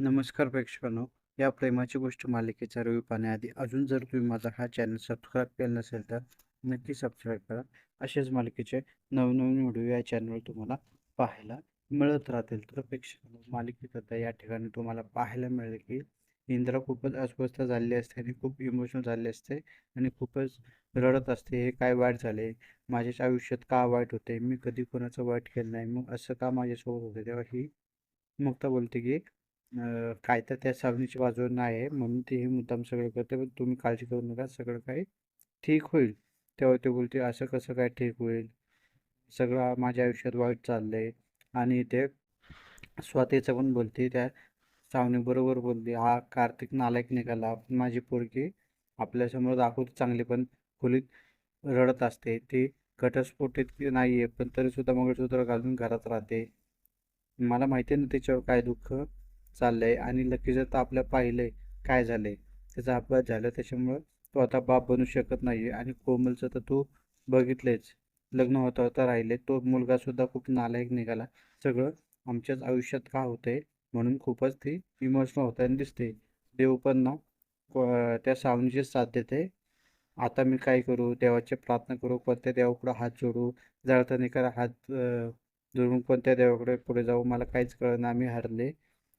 नमस्कार प्रेक्षकांनो. या प्रेमाची गोष्ट मालिकेचा रिव्ह्यू पाहण्याआधी अजून जर तुम्ही माझा हा चॅनल सबस्क्राईब केला नसेल तर नक्की सबस्क्राईब करा. असेच मालिकेचे नवनवीन व्हिडिओ या चॅनलवर तुम्हाला पाहायला मिळत राहतील. तर प्रेक्षकांनो मालिकेकरता या ठिकाणी तुम्हाला पाहायला मिळेल की इंद्रा खूपच अस्वस्थ झालेली असते आणि खूप इमोशनल झाले असते आणि खूपच रडत असते. हे काय वाईट झाले? माझ्याच आयुष्यात का वाईट होते? मी कधी कोणाचं वाईट केलं नाही. मग असं का माझ्यासोबत होते? तेव्हा ही मुक्ता बोलते की काय तर त्या सावनीची बाजू नाही आहे म्हणून ती हे मुद्दाम सगळं करते पण तुम्ही काळजी करू नका सगळं काही ठीक होईल. तेव्हा ते बोलते असं कसं काय ठीक होईल? सगळं माझ्या आयुष्यात वाईट चाललं आहे आणि ते स्वतःचं पण बोलते त्या सावनीबरोबर बोलते हा कार्तिक नालायक निघाला पण माझी पोरगी आपल्यासमोर दाखवते चांगली पण खोलीत रडत असते ती घटस्फोटीत नाही आहे पण तरीसुद्धा मंगळसूत्र घालून घरात राहते. मला माहिती आहे ना त्याच्यावर काय दुःख? चाललंय आणि लकीचं तर आपल्या पाहिलंय काय झालंय. त्याचा अपघात झाला त्याच्यामुळं तो आता बाप बनू शकत नाहीये आणि कोमलचं तर तू बघितलेच लग्न होता होता राहिले तो मुलगा सुद्धा खूप नालायक निघाला. सगळं आमच्याच आयुष्यात का होतंय म्हणून खूपच ती इमोशनल होताना दिसते. देव पण ना त्या सावनीची साथ देते. आता मी काय करू? देवाचे प्रार्थना करू कोणत्या देवाकडे हात जोडू? जळताना करा हात जोडून कोणत्या देवाकडे पुढे जाऊ? मला काहीच कळना मी हरले.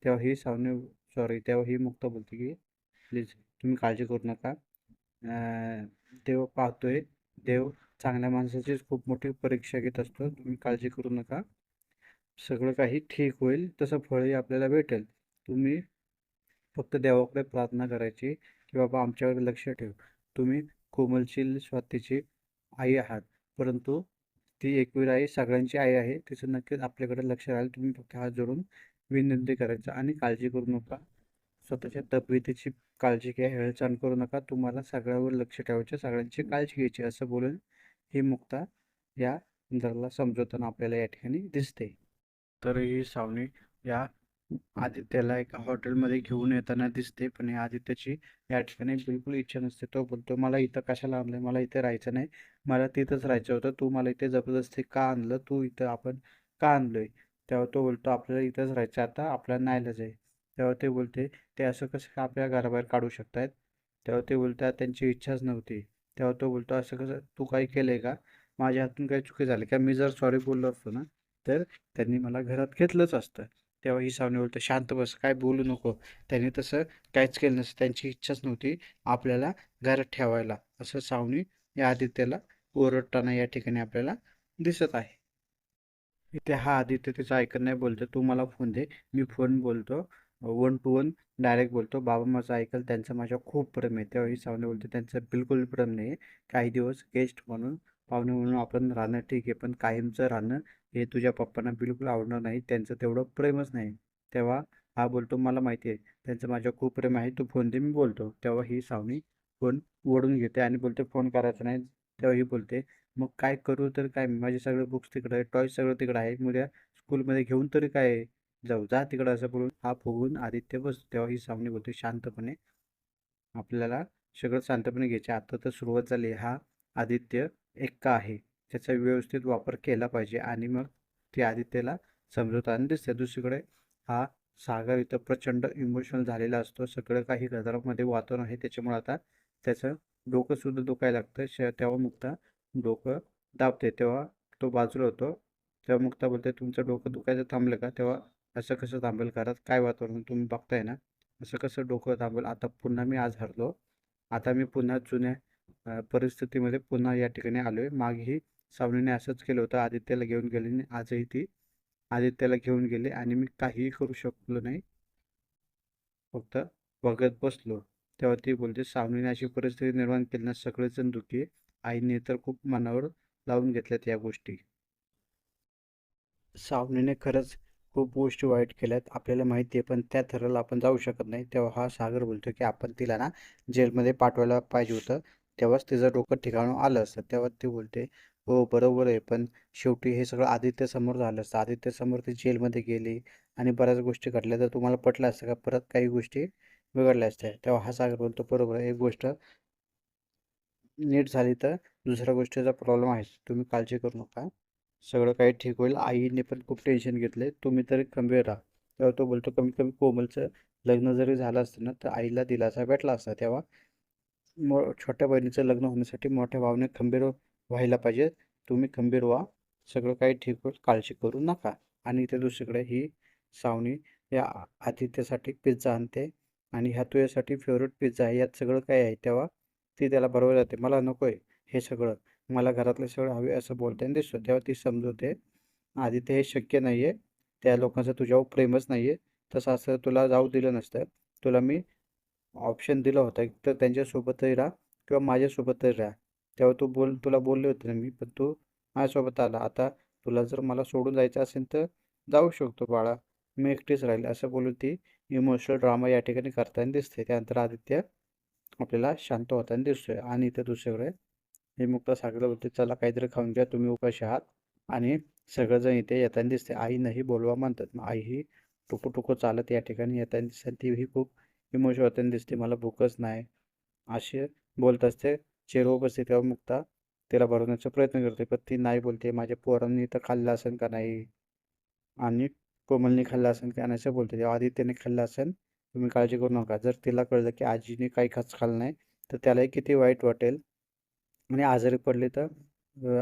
तेव्हा ही सावनी सॉरी तेव्हा ही मुक्त बोलते की प्लीज तुम्ही काळजी करू नका. देव पाहतोय. देव चांगल्या माणसाचीच खूप मोठी परीक्षा घेत असतो. तुम्ही काळजी करू नका. सगळं काही ठीक होईल. तसं फळही आपल्याला भेटेल. तुम्ही फक्त देवाकडे प्रार्थना करायची की बाबा आमच्याकडे लक्ष ठेव. तुम्ही कोमलची स्वातीची आई आहात. परंतु ती एकवीर आई सगळ्यांची आई आहे. तिचं नक्कीच आपल्याकडे लक्ष राहील. तुम्ही फक्त हात जोडून विनंती करायचं आणि काळजी करू नका. स्वतःच्या तब्येतीची काळजी घ्या हेळसांड करू नका. तुम्हाला सगळ्यावर लक्ष ठेवायचं सगळ्यांची काळजी घ्यायची असं बोलून ही मुक्ता या इंद्राला समजवताना आपल्याला या ठिकाणी दिसते. तर ही सावनी या आदित्याला एका हॉटेलमध्ये घेऊन येताना दिसते पण या आदित्याची या ठिकाणी बिलकुल इच्छा नसते. तो बोलतो मला इथं कशाला आणलं मला इथे राहायचं नाही. मला तिथंच राहायचं होतं. तू मला इथे जबरदस्ती का आणलं? तू इथं आपण का आणलोय? तेव्हा तो बोलतो आपल्याला इथंच राहायचं आता आपल्याला नाईलाज आहे. तेव्हा ते बोलते ते असं कसं का आपल्या घराबाहेर काढू शकतायत? तेव्हा ते बोलतात त्यांची इच्छाच नव्हती. तेव्हा तो बोलतो असं कसं तू काही केलंय का? माझ्या हातून काही चुकी झाली का? मी जर सॉरी बोललो असतो ना तर त्यांनी मला घरात घेतलंच असतं. तेव्हा ही सावनी बोलतो शांत बस काय बोलू नको. त्यांनी तसं काहीच केलं नसतं त्यांची इच्छाच नव्हती आपल्याला घरात ठेवायला. असं सावनी या आदित्याला ओरडताना या ठिकाणी आपल्याला दिसत आहे. इथे हा आदित्य त्याचं ऐकत नाही बोलतो तू मला फोन दे मी फोन बोलतो. वन टू वन डायरेक्ट बोलतो. बाबा माझं ऐकल त्यांचं माझ्या खूप प्रेम आहे. त्यावेळी सावने बोलतो बोलते त्यांचं बिलकुल प्रेम नाही काही दिवस गेस्ट म्हणून पाहुणे म्हणून आपण राहणं ठीक आहे पण कायमचं राहणं हे तुझ्या पप्पांना बिलकुल आवडणार नाही. त्यांचं तेवढं प्रेमच नाही. तेव्हा हा बोलतो मला माहिती आहे त्यांचं माझ्या खूप प्रेम आहे. तू फोन दे मी बोलतो. तेव्हा ही सावनी फोन ओढून घेते आणि बोलते फोन करायचा नाही. तेव्हा ही बोलते मग काय करू तर काय? माझे सगळे बुक्स तिकडे आहे टॉयज सगळं तिकडे आहे. मुल्या स्कूलमध्ये घेऊन तरी काय जाऊ? जा तिकडं असं बोलून हा फुगून आदित्य बस. तेव्हा ही सावनी बोलतो शांतपणे. आपल्याला सगळं शांतपणे घ्यायचे. आता तर सुरुवात झाली. हा आदित्य एक्का आहे. त्याचा व्यवस्थित वापर केला पाहिजे. आणि मग ते आदित्यला समजवताना दिसते दुसरीकडे हा सागर इथं प्रचंड इमोशनल झालेला असतो. सगळं काही गदारामध्ये वातावरण आहे. त्याच्यामुळे आता त्याचं डोकं सुद्धा दुखायला लागतं. श तेव्हा मुक्ता डोकं दाबते तेव्हा तो बाजूला होतो. तेव्हा मुक्ता बोलते तुमचं डोकं दुखायचं थांबलं का? तेव्हा असं कसं थांबेल घरात काय वातावरण तुम्ही बघताय ना? असं कसं डोकं थांबेल? आता पुन्हा मी आज हरलो. आता मी पुन्हा जुन्या परिस्थितीमध्ये पुन्हा या ठिकाणी आलो आहे मागेही सावनीने असंच केलं होतं. आदित्याला घेऊन गेली आणि आजही ती आदित्याला घेऊन गेली आणि मी काहीही करू शकलो नाही. फक्त बघत बसलो. तेव्हा ती बोलते सावनीने अशी परिस्थिती निर्माण केली ना सगळेजण दुखी आहे. आईने तर खूप मनावर लावून घेतल्यात या गोष्टी. सावनीने खरंच खूप गोष्टी वाईट केल्यात आपल्याला माहिती आहे पण त्या थराला आपण जाऊ शकत नाही. तेव्हा हा सागर बोलतो की आपण तिला ना जेलमध्ये पाठवायला पाहिजे होतं तेव्हाच तिचं डोकं ठिकाणून आलं असतं. तेव्हा ती बोलते हो बरोबर आहे पण शेवटी हे सगळं आदित्य समोर झालं असतं. आदित्य समोर ती जेलमध्ये गेली आणि बऱ्याच गोष्टी घडल्या. तर तुम्हाला पटलं असतं का परत काही गोष्टी बिघडल्या असत्या. तेव्हा हा सागर बोलतो बरोबर एक गोष्ट नीट झाली तर दुसऱ्या गोष्टीचा प्रॉब्लेम आहे. तुम्ही काळजी करू नका. सगळं काही ठीक होईल. आईने पण खूप टेन्शन घेतले तुम्ही तरी खंबीर राहा. तेव्हा तो बोलतो कमीत कमी कोमलचं लग्न जरी झालं असतं ना तर आईला दिलासा भेटला असता तेव्हा मो छोट्या बहिणीचं लग्न होण्यासाठी मोठ्या भावाने खंबीर व्हायला पाहिजे. तुम्ही खंबीर व्हा. सगळं काही ठीक होईल. काळजी करू नका. आणि इथे दुसरीकडे ही सावनी या आतिथ्यासाठी पिझ्झा आणते. आणि ह्या तुझ्यासाठी फेवरेट पिझ्झा आहे. यात सगळं काय आहे. तेव्हा ती त्याला बरोबर जाते मला नको आहे हे सगळं. मला घरातलं सगळं हवे असं बोलताना दिसतो. तेव्हा ती समजवते. आदित्य हे शक्य नाही आहे त्या लोकांचं तुझ्यावर प्रेमच नाही आहे तसं असं तुला जाऊ दिलं नसतं. तुला मी ऑप्शन दिलं होतं. एक तर त्यांच्यासोबतही राहा किंवा माझ्यासोबतही राहा. तेव्हा तू बोल तुला बोलले होते ना मी पण तू माझ्यासोबत आला. आता तुला जर मला सोडून जायचं असेल तर जाऊ शकतो बाळा. मी एकटीच राहील. असं बोलून ती इमोशनल ड्रामा या ठिकाणी करताना दिसते. त्यानंतर आदित्य आपल्याला शांत होताना दिसतोय आणि इथे दुसरीकडे हे मुक्ता सागरला बोलते चला काहीतरी खाऊन घ्या तुम्ही उपाशी आहात आणि सगळेजण इथे येताना दिसते आई नाही बोलवा म्हणतात. मग आई ही टुकू टुकू चालत या ठिकाणी येताना दिसते तीही खूप इमोशन होताना दिसते. मला भूकच नाही. असे बोलत असते. चेहरा बसते तेव्हा मुक्ता तिला भरवण्याचा प्रयत्न करते पण ती नाही बोलते. माझ्या पोरांनी तर खाल्लं असेल का नाही? आणि कोमलने खाल्लं असेल का नाही? असं बोलते तेव्हा आदित्यने खाल्लं असेल तुम्ही काळजी करू नका. जर तिला कळलं की आजीने काही खास खाल्लं नाही तर त्यालाही किती वाईट वाटेल. आणि आजारी पडले तर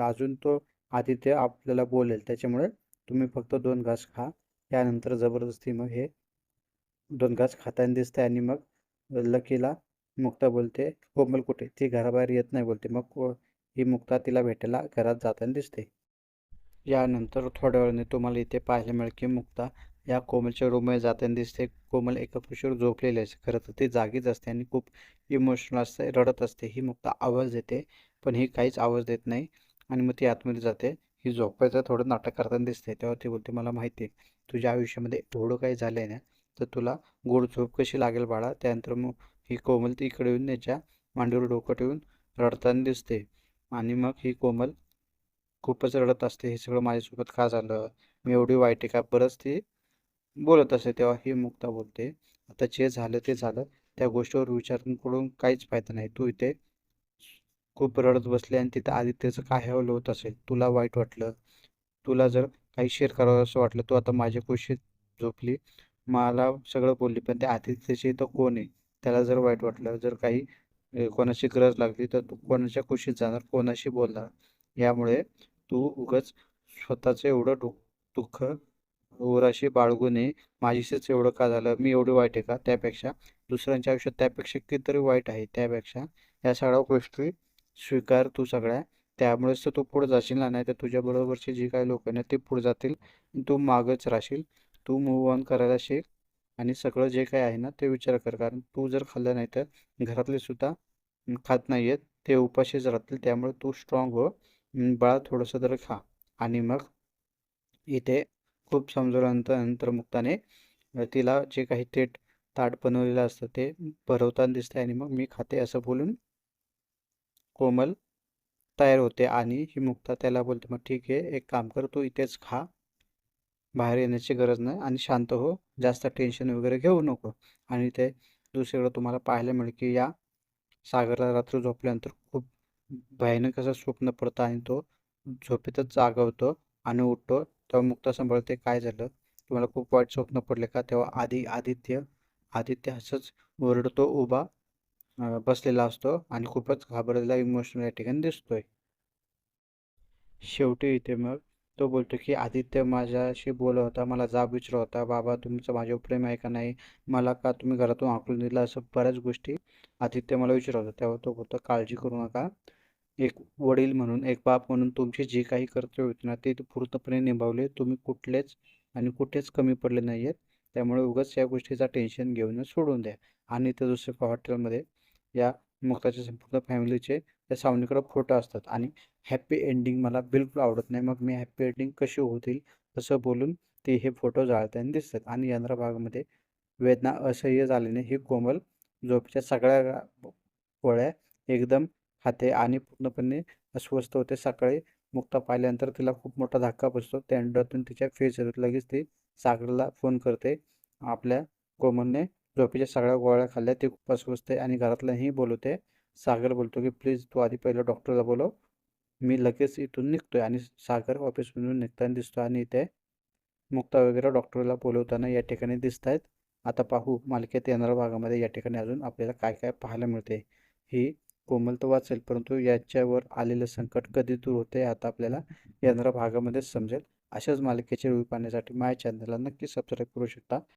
अजून तो आदित्य आपल्याला बोलेल. त्याच्यामुळे तुम्ही फक्त दोन घास खा. त्यानंतर जबरदस्ती मग हे दोन घास खाताना दिसते आणि मग लकीला मुक्ता बोलते हो, कोमल कुठे? ती घराबाहेर येत नाही बोलते. मग ही मुक्ता तिला भेटायला घरात जाताना दिसते. यानंतर थोड्या वेळाने तुम्हाला इथे पाहायला मिळेल की मुक्ता या कोमलच्या रूममध्ये जाताना दिसते. कोमल एका खुशीवर झोपलेली असते खरं तर ती जागीच असते आणि खूप इमोशनल असते रडत असते. ही मुक्ता आवाज देते पण ही काहीच आवाज देत नाही आणि मग ती आतमध्ये जाते. ही झोपायचं थोडं नाटक करताना दिसते. तेव्हा ती बोलते मला माहिती आहे तुझ्या आयुष्यामध्ये एवढं काही झालं आहे ना तर तुला गोड झोप कशी लागेल बाळा? त्यानंतर मग ही कोमल ती इकडे येऊन त्याच्या मांडीवर डोकं ठेवून रडताना दिसते. आणि मग ही कोमल खूपच रडत असते. हे सगळं माझ्यासोबत का झालं? मी एवढी वाईट आहे का? बरंच ती बोलत असे तेव्हा ही मुक्ता बोलते आता जे झालं ते झालं. त्या गोष्टीवर विचार करून काहीच फायदा नाही. तू इथे खूप रडत बसले आणि तिथं आदित्यचं काय हवलं होत असेल? तुला वाईट वाटलं? तुला जर काही शेअर करावं असं वाटलं तू आता माझ्या कुशीत झोपली. मला सगळं बोलली पण त्या आदित्यची तर कोण आहे? त्याला जर वाईट वाटलं जर काही कोणाची गरज लागली तर तू कोणाच्या कुशीत जाणार कोणाशी बोलणार? यामुळे तू उगाच स्वतःचं एवढं दुःख उराशी बाळगू नये माझीशीच एवढं का झालं? मी एवढी वाईट आहे का? त्यापेक्षा दुसऱ्यांच्या आयुष्यात त्यापेक्षा कितीतरी वाईट आहे. त्यापेक्षा या सगळ्या गोष्टी स्वीकार तू सगळ्या. त्यामुळेच तर तू पुढे जाशील ना? नाही तर तुझ्याबरोबरची जी काही लोक आहेत ते पुढे जातील तू मागच राहशील. तू मूव ऑन करायला शिक आणि सगळं जे काही आहे ना ते विचार कर. कारण तू जर खाल्लं नाही तर घरातले सुद्धा खात नाही आहेत ते उपाशीच राहतील. त्यामुळे तू स्ट्रॉंग हो. बाळा थोडंसं तर खा आणि मग इथे खूप समजवल्यानंतर अंतर्मुक्ताने तिला जे काही थेट ताट बनवलेलं असतं ते भरवताना दिसते आणि मग मी खाते असं बोलून कोमल तयार होते आणि ही मुक्ता त्याला बोलते मग ठीक आहे एक काम कर तू इथेच खा. बाहेर येण्याची गरज नाही आणि शांत हो. जास्त टेन्शन वगैरे घेऊ नको. आणि ते दुसरीकडे तुम्हाला पाहायला मिळेल की या सागरला रात्री झोपल्यानंतर खूप भयानक असं स्वप्न पडतं आणि तो झोपेतच जागवतो आणि उठतो. तेव्हा मुक्ता ते काय झालं? तुम्हाला खूप वाईट स्वप्न पडले का? तेव्हा आधी आदित्य आदित्य असंच ओरडतो उभा बसलेला असतो आणि खूपच घाबरलेला इमोशनल या ठिकाणी दिसतोय. शेवटी इथे मग तो बोलतो की आदित्य माझ्याशी बोलत होता मला जाब विचारला होता. बाबा तुमचं माझ्यावर प्रेम आहे का नाही? मला का तुम्ही घरातून आकलून दिलं? असं बऱ्याच गोष्टी आदित्य मला विचारत होता. तेव्हा तो बोलतो काळजी करू नका. एक वडील म्हणून एक बाप म्हणून तुमची जी काही कर्तव्य होती ना ते पूर्णपणे निभावले. तुम्ही कुठलेच आणि कुठेच कमी पडले नाही आहेत त्यामुळे उगाच या गोष्टीचा टेन्शन घेऊन सोडून द्या. आणि त्या दुसऱ्या हॉटेलमध्ये या मुक्ताच्या संपूर्ण फॅमिलीचे त्या सावनीकडे फोटो असतात. आणि हॅप्पी एंडिंग मला बिलकुल आवडत नाही. मग मी हॅप्पी एंडिंग कशी होतील असं बोलून ते हे फोटो जाळताना दिसतात. आणि यंत्र भागामध्ये वेदना असह्य झाल्याने ही कोमल झोपेच्या सगळ्या गोळ्या एकदम खाते आणि पूर्णपणे अस्वस्थ होते. सकाळी मुक्ता पाहिल्यानंतर तिला खूप मोठा धक्का बसतो. त्या तिच्या फेस येतो लगेच ती सागरला फोन करते. आपल्या कोमनने झोपेच्या सगळ्या गोळ्या खाल्ल्या. ती खूप अस्वस्थ आहे आणि घरातल्याही बोलवते. सागर बोलतो की प्लीज तू आधी पहिलं डॉक्टरला बोलव. मी लगेच इथून निघतोय. आणि सागर ऑफिसमधून निघताना दिसतो आणि इथे मुक्ता वगैरे डॉक्टरला बोलवताना या ठिकाणी दिसत आहेत आता पाहू मालिकेत येणाऱ्या भागामध्ये या ठिकाणी अजून आपल्याला काय काय पाहायला मिळते. ही कोमल तर वाचेल परंतु याच्यावर आलेलं संकट कधी दूर होते आता आपल्याला येणाऱ्या भागामध्येच समजेल. अशाच मालिकेचे रिव्ह्यू पाहण्यासाठी माझ्या चॅनलला नक्की सबस्क्राईब करू शकता.